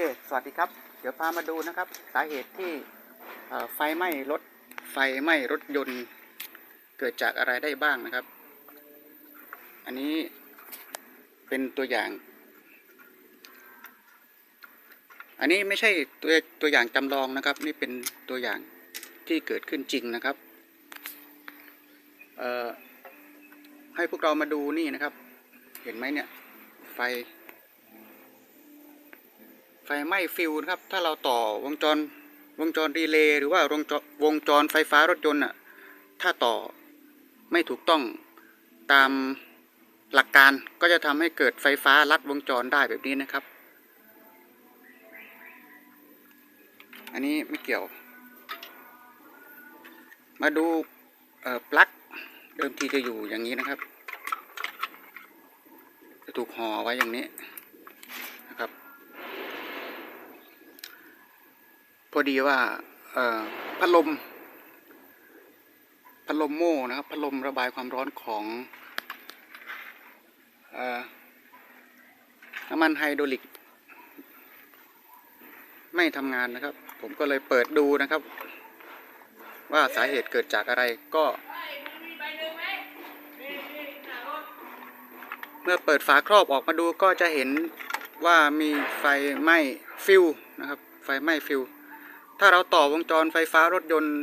เค สวัสดีครับ เดี๋ยวพามาดูนะครับ สาเหตุที่ไฟไหม้รถ ไฟไหม้รถยนต์ เกิดจากอะไรได้บ้างนะครับ อันนี้เป็นตัวอย่าง อันนี้ไม่ใช่ตัวตัวอย่างจำลองนะครับ นี่เป็นตัวอย่างที่เกิดขึ้นจริงนะครับ ให้พวกเรามาดูนี่นะครับ เห็นไหมเนี่ย ไฟ ไฟไหม้ฟิวนะครับ ถ้าเราต่อวงจรวงจรรีเลย์หรือว่าวงจรวงจรไฟฟ้ารถยนต์อะถ้าต่อไม่ถูกต้องตามหลักการก็จะทำให้เกิดไฟฟ้าลัดวงจรได้แบบนี้นะครับ อันนี้ไม่เกี่ยว มาดูปลั๊กเดิมทีจะอยู่อย่างนี้นะครับ จะถูกห่อไว้อย่างนี้ พอดีว่าพัดลมพัดลมโม่นะครับพัดลมระบายความร้อนของน้ำมันไฮโดรลิก ไม่ทำงานนะครับ ผมก็เลยเปิดดูนะครับ ว่าสาเหตุเกิดจากอะไรก็ เมื่อเปิดฝาครอบออกมาดูก็จะเห็นว่ามีไฟไหม้ฟิวนะครับ ไฟไหม้ฟิว ถ้าเราต่อวงจรไฟฟ้ารถยนต์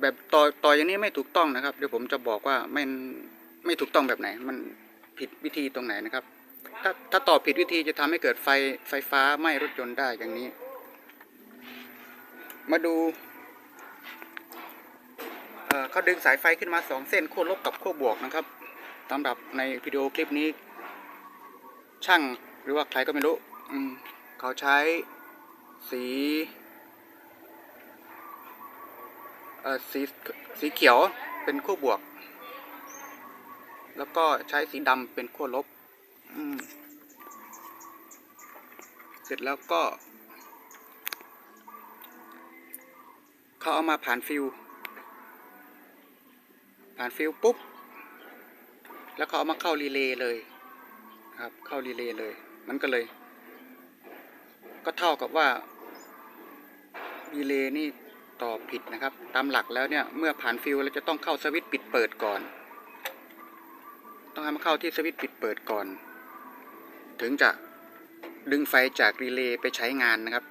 แบบต่อต่ออย่างนี้ไม่ถูกต้องนะครับ เดี๋ยวผมจะบอกว่าไม่ไม่ถูกต้องแบบไหน มันผิดวิธีตรงไหนนะครับ ถ้าถ้าต่อผิดวิธีจะทำให้เกิดไฟไฟฟ้าไหม้รถยนต์ได้อย่างนี้ มาดูเขาดึงสายไฟขึ้นมาสองเส้นขั้วลบกับขั้วบวกนะครับสำหรับในวิดีโอคลิปนี้ ช่างหรือว่าใครก็ไม่รู้เขาใช้สี เอ่อสีสีเขียวเป็นขั้วบวก แล้วก็ใช้สีดำเป็นขั้วลบเสร็จแล้วก็เขาเอามาผ่านฟิว ผ่านฟิวปุ๊บ แล้วเขาเอามาเข้ารีเลย์เลยครับ เข้ารีเลย์เลย มันก็เลย ก็เท่ากับว่ารีเลย์นี่ ต่อผิดนะครับ ตามหลักแล้วเนี่ย เมื่อผ่านฟิวเราจะต้องเข้าสวิตช์ปิดเปิดก่อน ต้องให้มันเข้าที่สวิตช์ปิดเปิดก่อน ถึงจะดึงไฟจากรีเลย์ไปใช้งานนะครับ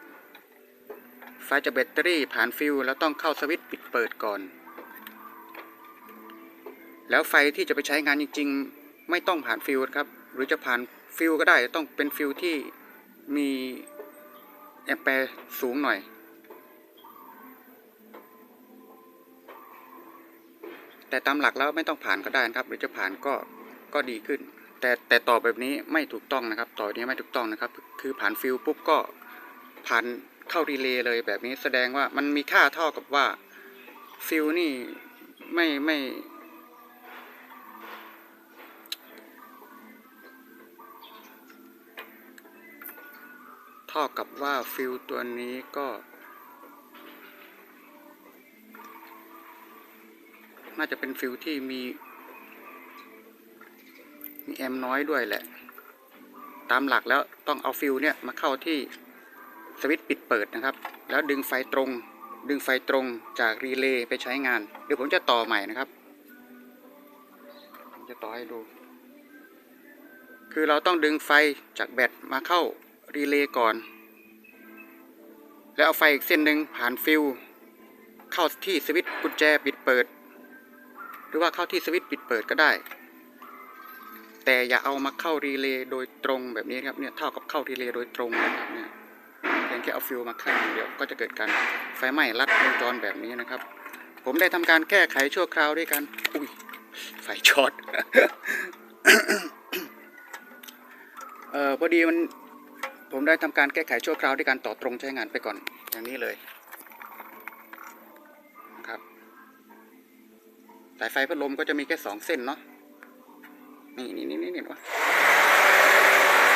ไฟจากแบตเตอรี่ผ่านฟิวแล้วต้องเข้าสวิตช์ปิดเปิดก่อน แล้วไฟที่จะไปใช้งานจริง ๆ ไม่ต้องผ่านฟิวครับ หรือจะผ่านฟิวก็ได้ต้องเป็นฟิวที่มีแอมแปร์สูงหน่อย แต่ตามหลักแล้วไม่ต้องผ่านก็ได้นะครับหรือจะผ่านก็ก็ดีขึ้น แต่แต่ต่อแบบนี้ไม่ถูกต้องนะครับ ต่อนี้ไม่ถูกต้องนะครับ คือผ่านฟิวปุ๊บก็ผ่านเข้ารีเลย์เลยแบบนี้แสดงว่ามันมีค่าเท่ากับว่าฟิวนี่ไม่ไม่เท่ากับว่าฟิลตัวนี้ก็ น่าจะเป็นฟิลที่มี มีแอมน้อยด้วยแหละ ตามหลักแล้วต้องเอาฟิลเนี่ยมาเข้าที่สวิตช์ปิดเปิดนะครับ แล้วดึงไฟตรง ดึงไฟตรงจากรีเลย์ไปใช้งาน เดี๋ยวผมจะต่อใหม่นะครับผมจะต่อให้ดู คือเราต้องดึงไฟจากแบตมาเข้ารีเลย์ก่อน แล้วเอาไฟอีกเส้นหนึ่งผ่านฟิวเข้าที่สวิตช์กุญแจปิดเปิด หรือว่าเข้าที่สวิตช์ปิดเปิดก็ได้ แต่อย่าเอามาเข้ารีเลย์โดยตรงแบบนี้ครับเนี่ยเท่ากับเข้ารีเลย์โดยตรงนะครับเนี่ยเพียงแค่เอาฟิวมาข้างเดียวก็จะเกิดการไฟไหม้ลัดวงจรแบบนี้นะครับ ผมได้ทำการแก้ไขชั่วคราวด้วยกันอุ้ยไฟช็อตเออพอดีมันผมได้ทำการแก้ไขชั่วคราวด้วยการต่อตรงใช้งานไปก่อนอย่างนี้เลย สายไฟพัดลมก็จะมีแค่สองเส้นเนาะนี่นี่นี่นี่เห็นปะ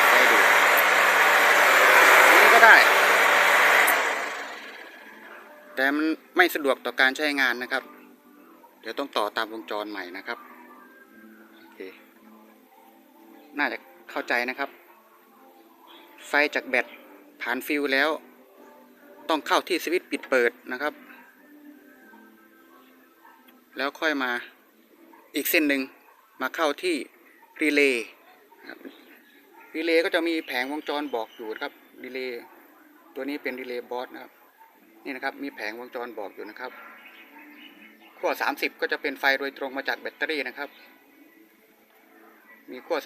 ไฟดูนี่ก็ได้ แต่มันไม่สะดวกต่อการใช้งานนะครับ เดี๋ยวต้องต่อตามวงจรใหม่นะครับโอเคน่าจะเข้าใจนะครับ ไฟจากแบตผ่านฟิวแล้ว ต้องเข้าที่สวิตช์ปิดเปิดนะครับ แล้วค่อยมาอีกเส้นหนึ่งมาเข้าที่รีเลย์รีเลย์ก็จะมีแผงวงจรบอกอยู่ครับรีเลย์ตัวนี้เป็นรีเลย์บอสนะครับนี่นะครับมีแผงวงจรบอกอยู่นะครับขั้ว 30 ก็จะเป็นไฟโดยตรงมาจากแบตเตอรี่นะครับ มีขั้ว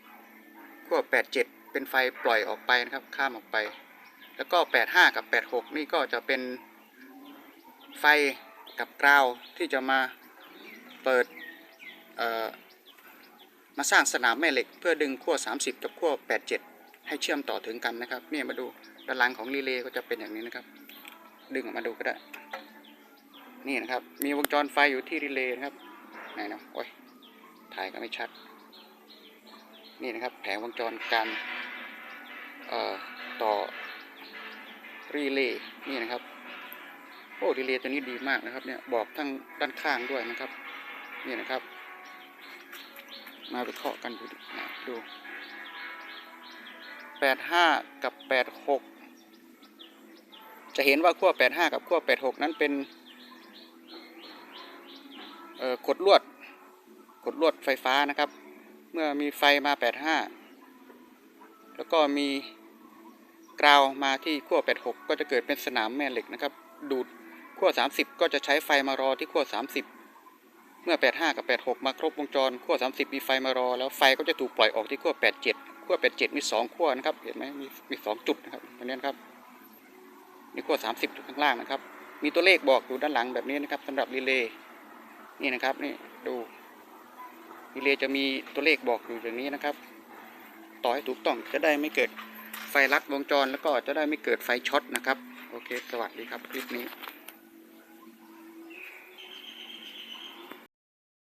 30ขั้ว 87 เป็นไฟปล่อยออกไปนะครับ ข้ามออกไป แล้วก็ 85 กับ 86 นี่ก็จะเป็นไฟ กับกราวที่จะมาเปิดมาสร้างสนามแม่เหล็ก เพื่อดึงขั้ว 30 กับขั้ว 87 ให้เชื่อมต่อถึงกันนะครับเนี่ยมาดูด้านหลังของรีเลย์ก็จะเป็นอย่างนี้นะครับ ดึงออกมาดูก็ได้ นี่นะครับ มีวงจรไฟอยู่ที่รีเลย์นะครับไหนนะโอ้ยถ่ายก็ไม่ชัด นี่นะครับแผงวงจรการต่อรีเลย์นี่นะครับ โอ้รีเลย์ตัวนี้ดีมากนะครับ เนี่ยบอกทั้งด้านข้างด้วยนะครับนี่นะครับ มาวิเคราะห์กันดูดินะดูแปดห้ากับแปดหกจะเห็นว่าขั้ว85กับขั้ว86นั้นเป็นเอ่อกดลวดกดลวดไฟฟ้านะครับ เมื่อมีไฟมา 85 แล้วก็มีกราวมาที่ขั้ว86 ก็จะเกิดเป็นสนามแม่เหล็กนะครับ ดูด ขั้ว 30 ก็จะใช้ไฟมารอที่ขั้ว 30 เมื่อ 85 กับ 86 มาครบวงจรขั้ว 30 มีไฟมารอ แล้วไฟก็จะถูกปล่อยออกที่ขั้ว 87 ขั้ว 87 มี 2 ขั้วนะครับ เห็นไหมมีมีสองจุดนะครับตรงนี้นะครับมีขั้ว 30อยู่ข้างล่างนะครับ มีตัวเลขบอกอยู่ด้านหลังแบบนี้นะครับสำหรับรีเลย์นี่นะครับนี่ดูรีเลย์จะมีตัวเลขบอกอยู่อย่างนี้นะครับ ต่อให้ถูกต้องจะได้ไม่เกิดไฟลัดวงจรแล้วก็จะได้ไม่เกิดไฟช็อตนะครับ โอเค สวัสดีครับคลิปนี้